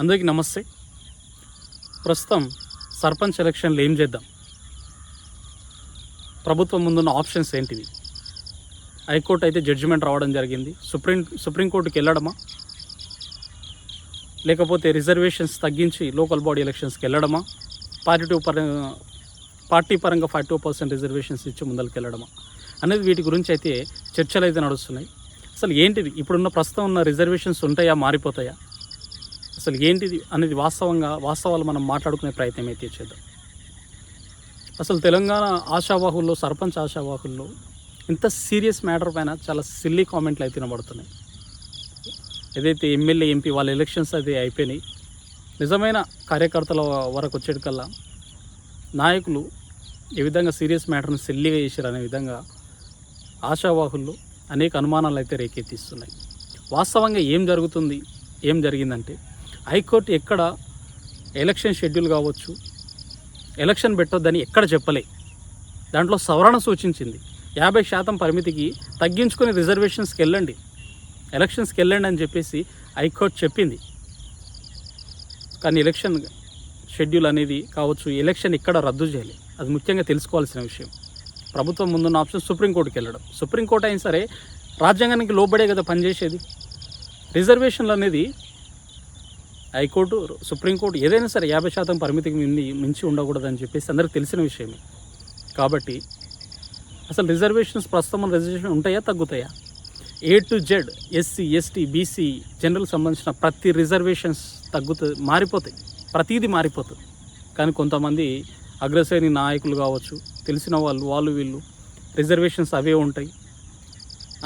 అందరికీ నమస్తే. ప్రస్తుతం సర్పంచ్ ఎలక్షన్లు ఏం చేద్దాం? ప్రభుత్వం ముందున్న ఆప్షన్స్ ఏంటివి? హైకోర్టు అయితే జడ్జిమెంట్ రావడం జరిగింది. సుప్రీం సుప్రీంకోర్టుకి వెళ్ళడమా? లేకపోతే రిజర్వేషన్స్ తగ్గించి లోకల్ బాడీ ఎలక్షన్స్కి వెళ్ళడమా? పార్టీ టూ పరంగా పార్టీ పరంగా ఫార్టీ టూ పర్సెంట్ రిజర్వేషన్స్ ఇచ్చి ముందరికి వెళ్ళడమా? అనేది వీటి గురించి అయితే చర్చలు అయితే నడుస్తున్నాయి. అసలు ఏంటిది? ఇప్పుడున్న ప్రస్తుతం ఉన్న రిజర్వేషన్స్ ఉంటాయా? మారిపోతాయా? అసలు ఏంటిది అనేది వాస్తవంగా వాస్తవాలు మనం మాట్లాడుకునే ప్రయత్నం అయితే చేద్దాం. అసలు తెలంగాణ ఆశావాహుల్లో సర్పంచ్ ఆశావాహుల్లో ఇంత సీరియస్ మ్యాటర్ పైన చాలా సిల్లీ కామెంట్లు అయితే వినబడుతున్నాయి. ఏదైతే ఎమ్మెల్యే ఎంపీ వాళ్ళ ఎలక్షన్స్ అయితే అయిపోయినాయి. నిజమైన కార్యకర్తల వరకు వచ్చేటికల్లా నాయకులు ఏ విధంగా సీరియస్ మ్యాటర్ను సిల్లీగా చేశారు అనే విధంగా ఆశావాహుల్లో అనేక అనుమానాలు అయితే రేకెత్తిస్తున్నాయి. వాస్తవంగా ఏం జరుగుతుంది ఏం జరిగిందంటే హైకోర్టు ఎక్కడ ఎలక్షన్ షెడ్యూల్ కావచ్చు ఎలక్షన్ పెట్టొద్దని ఎక్కడ చెప్పలే. దాంట్లో సవరణ సూచించింది. యాభై శాతం పరిమితికి తగ్గించుకొని రిజర్వేషన్స్కి వెళ్ళండి. ఎలక్షన్స్కి వెళ్ళండి అని చెప్పేసి హైకోర్టు చెప్పింది. కానీ ఎలక్షన్ షెడ్యూల్ అనేది కావచ్చు ఎలక్షన్ ఇక్కడ రద్దు చేయాలి అది ముఖ్యంగా తెలుసుకోవాల్సిన విషయం. ప్రభుత్వం ముందున్న ఆప్షన్ సుప్రీంకోర్టుకి వెళ్ళడం. సుప్రీంకోర్టు అయినా సరే రాజ్యాంగానికి లోబడే కదా పనిచేసేది. రిజర్వేషన్లు అనేది హైకోర్టు సుప్రీంకోర్టు ఏదైనా సరే యాభై శాతం పరిమితికి మించి ఉండకూడదని చెప్పేసి అందరికి తెలిసిన విషయమే. కాబట్టి అసలు రిజర్వేషన్స్ ప్రస్తుతం మన రిజర్వేషన్ ఉంటాయా తగ్గుతాయా? A to Z SC ST BC general సంబంధించిన ప్రతి రిజర్వేషన్స్ తగ్గుతుంది మారిపోతాయి. ప్రతిదీ మారిపోతుంది. కానీ కొంతమంది అగ్రశ్రేణి నాయకులు కావచ్చు తెలిసిన వాళ్ళు వాళ్ళు వీళ్ళు రిజర్వేషన్స్ అవే ఉంటాయి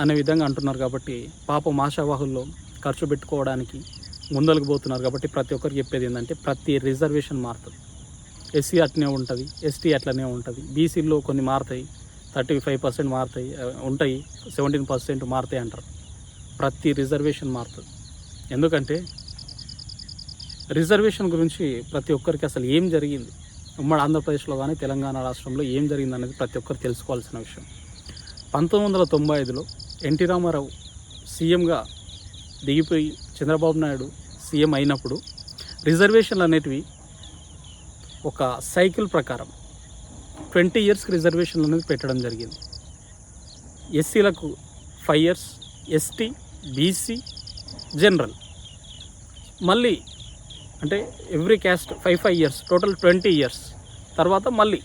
అనే విధంగా అంటున్నారు కాబట్టి పాపం ఆశావాహుల్లో ఖర్చు పెట్టుకోవడానికి ముందలకు పోతున్నారు కాబట్టి ప్రతి ఒక్కరికి చెప్పేది ఏంటంటే ప్రతి రిజర్వేషన్ మారుతుంది. ఎస్సీ అట్నే ఉంటుంది ఎస్టీ అట్లనే ఉంటుంది. బీసీలో కొన్ని మారుతాయి థర్టీ ఫైవ్ పర్సెంట్ మారుతాయి ఉంటాయి సెవెంటీన్ పర్సెంట్ మారుతాయి అంటారు. ప్రతి రిజర్వేషన్ మారుతుంది. ఎందుకంటే రిజర్వేషన్ గురించి ప్రతి ఒక్కరికి అసలు ఏం జరిగింది? ఉమ్మడి ఆంధ్రప్రదేశ్లో కానీ తెలంగాణ రాష్ట్రంలో ఏం జరిగింది అనేది ప్రతి ఒక్కరు తెలుసుకోవాల్సిన విషయం. పంతొమ్మిది వందల తొంభై ఐదులో ఎన్టీ రామారావు సీఎంగా దిగిపోయి చంద్రబాబు నాయుడు సీఎం అయినప్పుడు రిజర్వేషన్లు అనేటివి ఒక సైకిల్ ప్రకారం ట్వంటీ ఇయర్స్కి రిజర్వేషన్లు అనేది పెట్టడం జరిగింది. ఎస్సీలకు five years ST BC general. మళ్ళీ అంటే every caste five five years total twenty years. తర్వాత మళ్ళీ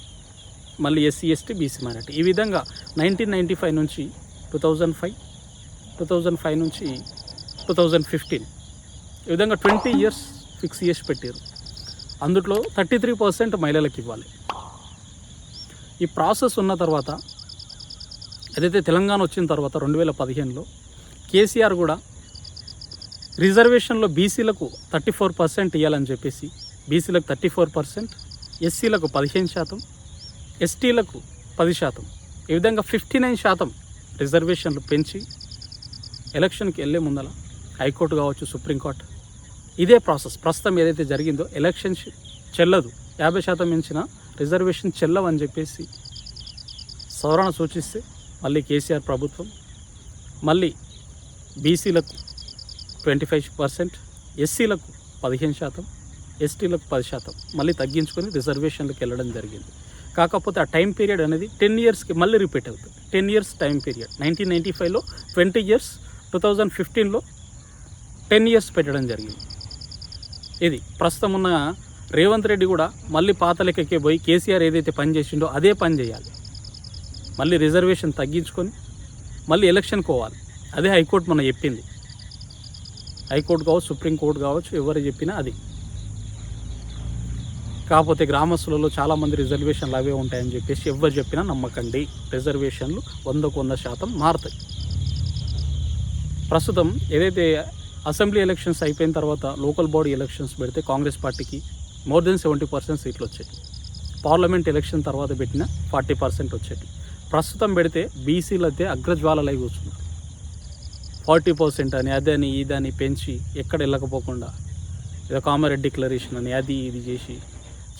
మళ్ళీ ఎస్సీ ఎస్టీ బీసీ మైనార్టీ. ఈ విధంగా నైన్టీన్ నైంటీ ఫైవ్ నుంచి two thousand five two thousand five నుంచి టూ థౌజండ్ ఫిఫ్టీన్ ఈ విధంగా ట్వంటీ ఇయర్స్ ఫిక్స్ చేసి పెట్టారు. అందులో థర్టీ త్రీ పర్సెంట్ మహిళలకు ఇవ్వాలి. ఈ ప్రాసెస్ ఉన్న తర్వాత ఏదైతే తెలంగాణ వచ్చిన తర్వాత రెండు వేల పదిహేనులో కేసీఆర్ కూడా రిజర్వేషన్లో బీసీలకు థర్టీ ఫోర్ పర్సెంట్ ఇవ్వాలని చెప్పేసి బీసీలకు థర్టీ ఫోర్ పర్సెంట్ ఎస్సీలకు పదిహేను శాతం ఎస్టీలకు పది శాతం ఈ విధంగా ఫిఫ్టీ నైన్ శాతం రిజర్వేషన్లు పెంచి ఎలక్షన్కి వెళ్ళే ముందల హైకోర్టు కావచ్చు సుప్రీంకోర్టు ఇదే ప్రాసెస్. ప్రస్తుతం ఏదైతే జరిగిందో ఎలక్షన్ చెల్లదు. యాభై శాతం మించిన రిజర్వేషన్ చెల్లవని చెప్పేసి సవరణ సూచిస్తే మళ్ళీ కేసీఆర్ ప్రభుత్వం మళ్ళీ బీసీలకు ట్వంటీ ఫైవ్ పర్సెంట్ ఎస్సీలకు పదిహేను శాతం ఎస్టీలకు పది శాతం మళ్ళీ తగ్గించుకొని రిజర్వేషన్లకు వెళ్ళడం జరిగింది. కాకపోతే ఆ టైం పీరియడ్ అనేది టెన్ ఇయర్స్కి మళ్ళీ రిపీట్ అవుతుంది. Ten years time period. Nineteen ninety ఫైవ్లో ట్వంటీ ఇయర్స్ టూ థౌజండ్ ఫిఫ్టీన్లో టెన్ ఇయర్స్ పెట్టడం జరిగింది. ఇది. ప్రస్తుతం ఉన్న రేవంత్ రెడ్డి కూడా మళ్ళీ పాత లెక్కకే పోయి కేసీఆర్ ఏదైతే పని చేసిండో అదే పని చేయాలి. మళ్ళీ రిజర్వేషన్ తగ్గించుకొని మళ్ళీ ఎలక్షన్ పోవాలి అదే హైకోర్టు మన చెప్పింది. హైకోర్టు కావచ్చు సుప్రీంకోర్టు కావచ్చు ఎవరు చెప్పినా అది. కాకపోతే గ్రామస్తులలో చాలామంది రిజర్వేషన్లు అవే ఉంటాయని చెప్పేసి ఎవరు చెప్పినా నమ్మకండి. రిజర్వేషన్లు వందకు వంద శాతం మారుతాయి. ప్రస్తుతం ఏదైతే అసెంబ్లీ ఎలక్షన్స్ అయిపోయిన తర్వాత లోకల్ బాడీ ఎలక్షన్స్ పెడితే కాంగ్రెస్ పార్టీకి మోర్ దెన్ సెవెంటీ పర్సెంట్ సీట్లు వచ్చాయి. పార్లమెంట్ ఎలక్షన్ తర్వాత పెట్టిన ఫార్టీ పర్సెంట్ వచ్చాయి. ప్రస్తుతం పెడితే బీసీలు అయితే అగ్రజ్వాలలై కూర్చున్నారు. ఫార్టీ పర్సెంట్ అని అదని ఇదని పెంచి ఎక్కడ వెళ్ళకపోకుండా ఏదో కామారెడ్డి డిక్లరేషన్ అని అది ఇది చేసి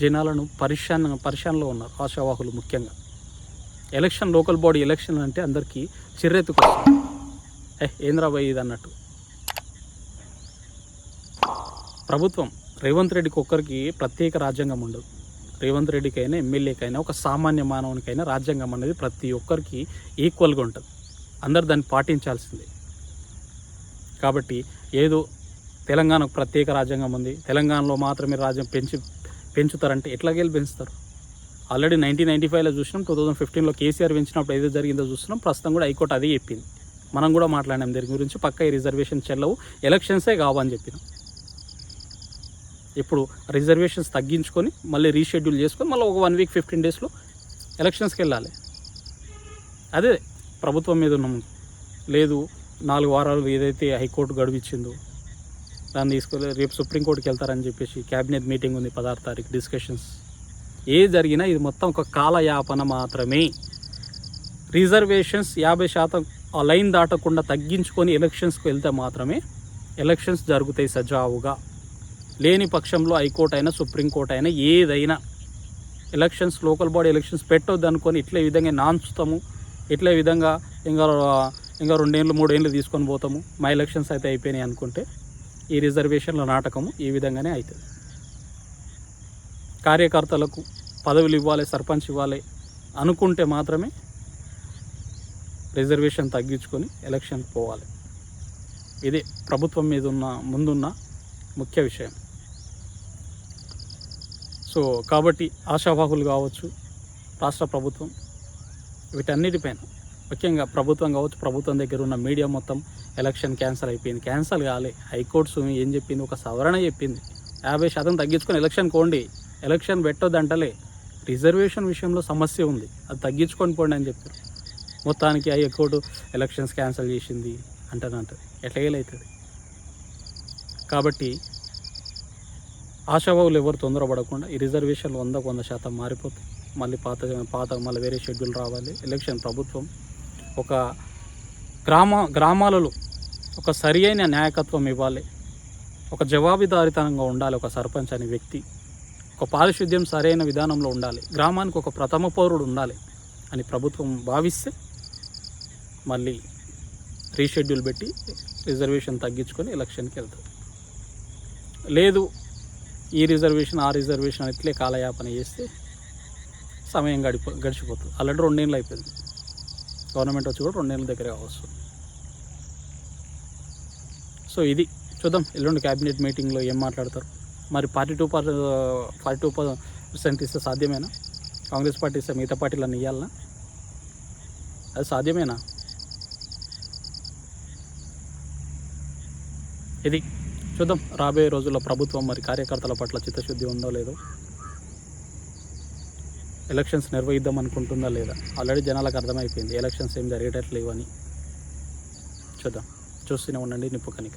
జనాలను పరిశాన్ పరిశానలో ఉన్నారు ఆశావాహులు ముఖ్యంగా. ఎలక్షన్ లోకల్ బాడీ ఎలక్షన్ అంటే అందరికీ చిర్రెత్తుకొస్తుంది. ఏ ఏంద్రాబాయి ఇది అన్నట్టు. ప్రభుత్వం రేవంత్ రెడ్డికి ఒక్కరికి ప్రత్యేక రాజ్యాంగం ఉండదు. రేవంత్ రెడ్డికైనా ఎమ్మెల్యేకైనా ఒక సామాన్య మానవునికైనా రాజ్యాంగం అనేది ప్రతి ఒక్కరికి ఈక్వల్గా ఉంటుంది. అందరు దాన్ని పాటించాల్సిందే. కాబట్టి ఏదో తెలంగాణకు ప్రత్యేక రాజ్యాంగం ఉంది. తెలంగాణలో మాత్రమే రాజ్యం పెంచి పెంచుతారంటే ఎట్లాగేళ్ళు పెంచుతారు. ఆల్రెడీ నైన్టీన్ నైన్టీ ఫైవ్లో చూసినాం టూ థౌసండ్ ఫిఫ్టీన్లో కేసీఆర్ పెంచినప్పుడు ఏదో జరిగిందో చూస్తున్నాం ప్రస్తుతం కూడా హైకోర్టు అదే చెప్పింది. మనం కూడా మాట్లాడినాం దీని గురించి పక్క ఈ రిజర్వేషన్ చెల్లవు ఎలక్షన్సే కావని చెప్పినాం. ఇప్పుడు రిజర్వేషన్స్ తగ్గించుకొని మళ్ళీ రీషెడ్యూల్ చేసుకొని మళ్ళీ ఒక వన్ వీక్ ఫిఫ్టీన్ డేస్లో ఎలక్షన్స్కి వెళ్ళాలి అదే ప్రభుత్వం మీద ఉన్నాము లేదు నాలుగు వారాలు ఏదైతే హైకోర్టు గడువు ఇచ్చిందో దాన్ని తీసుకెళ్ళి రేపు సుప్రీంకోర్టుకి వెళ్తారని చెప్పేసి క్యాబినెట్ మీటింగ్ ఉంది పదహారు తారీఖు డిస్కషన్స్ ఏ జరిగినా ఇది మొత్తం ఒక కాలయాపన మాత్రమే. రిజర్వేషన్స్ యాభై శాతం ఆ లైన్ దాటకుండా తగ్గించుకొని ఎలక్షన్స్కి వెళ్తే మాత్రమే ఎలక్షన్స్ జరుగుతాయి సజావుగా. లేని పక్షంలో హైకోర్టు అయినా సుప్రీంకోర్టు అయినా ఏదైనా ఎలక్షన్స్ లోకల్ బాడీ ఎలక్షన్స్ పెట్టొద్దు అనుకొని ఇట్లే విధంగా నాంచుతాము. ఇట్లే విధంగా ఇంకా ఇంకా రెండేళ్ళు మూడేళ్ళు తీసుకొని పోతాము. మా ఎలక్షన్స్ అయితే అయిపోయినాయి అనుకుంటే ఈ రిజర్వేషన్ల నాటకము ఈ విధంగానే అవుతుంది కార్యకర్తలకు పదవులు ఇవ్వాలి సర్పంచ్ ఇవ్వాలి అనుకుంటే మాత్రమే రిజర్వేషన్ తగ్గించుకొని ఎలక్షన్కి పోవాలి. ఇదే ప్రభుత్వం మీద ఉన్న ముందున్న ముఖ్య విషయం. సో కాబట్టి ఆశావాహులు కావచ్చు రాష్ట్ర ప్రభుత్వం వీటన్నిటిపైన ముఖ్యంగా ప్రభుత్వం కావచ్చు ప్రభుత్వం దగ్గర ఉన్న మీడియా మొత్తం ఎలక్షన్ క్యాన్సిల్ అయిపోయింది. క్యాన్సిల్ కాలే. హైకోర్టు ఏం చెప్పింది? ఒక సవరణ చెప్పింది. యాభై శాతం తగ్గించుకొని ఎలక్షన్ కోండి. ఎలక్షన్ పెట్టొద్దు అంటలే రిజర్వేషన్ విషయంలో సమస్య ఉంది. అది తగ్గించుకొని పోండి అని చెప్పారు. మొత్తానికి హైకోర్టు ఎలక్షన్స్ క్యాన్సిల్ చేసింది అంటానంటది ఎట్లా అవుతుంది? కాబట్టి ఆశావాహులు ఎవరు తొందరపడకుండా ఈ రిజర్వేషన్లు వందకు వంద శాతం మారిపోతాయి. మళ్ళీ పాత పాత మళ్ళీ వేరే షెడ్యూల్ రావాలి. ఎలక్షన్ ప్రభుత్వం ఒక గ్రామ గ్రామాలలో ఒక సరి అయిన నాయకత్వం ఇవ్వాలి. ఒక జవాబుదారితనంగా ఉండాలి. ఒక సర్పంచ్ అనే వ్యక్తి ఒక పారిశుద్ధ్యం సరైన విధానంలో ఉండాలి. గ్రామానికి ఒక ప్రథమ పౌరుడు ఉండాలి అని ప్రభుత్వం భావిస్తే మళ్ళీ రీషెడ్యూల్ పెట్టి రిజర్వేషన్ తగ్గించుకొని ఎలక్షన్కి వెళ్తారు. లేదు ఈ రిజర్వేషన్ ఆ రిజర్వేషన్ అని ఇట్లే కాలయాపన చేస్తే సమయం గడిపో గడిచిపోతుంది. ఆల్రెడీ రెండేళ్ళు అయిపోయింది. గవర్నమెంట్ వచ్చి కూడా రెండేళ్ళ దగ్గర వస్తుంది. సో ఇది చూద్దాం. ఎల్లుండి క్యాబినెట్ మీటింగ్లో ఏం మాట్లాడతారు? మరి forty two per forty two percent ఇస్తే సాధ్యమేనా? కాంగ్రెస్ పార్టీ ఇస్తే మిగతా పార్టీలన్నీ ఇవ్వాలనా అది సాధ్యమేనా? ఇది చూద్దాం. రాబోయే రోజుల్లో ప్రభుత్వం మరి కార్యకర్తల పట్ల చిత్తశుద్ధి ఉందో లేదో. ఎలక్షన్స్ నిర్వహిద్దాం అనుకుంటుందా లేదా? ఆల్రెడీ జనాలకు అర్థమైపోయింది. ఎలక్షన్స్ ఏం జరిగేటట్లేవు అని చూద్దాం. చూస్తూనే ఉండండి. నిప్పు కనిక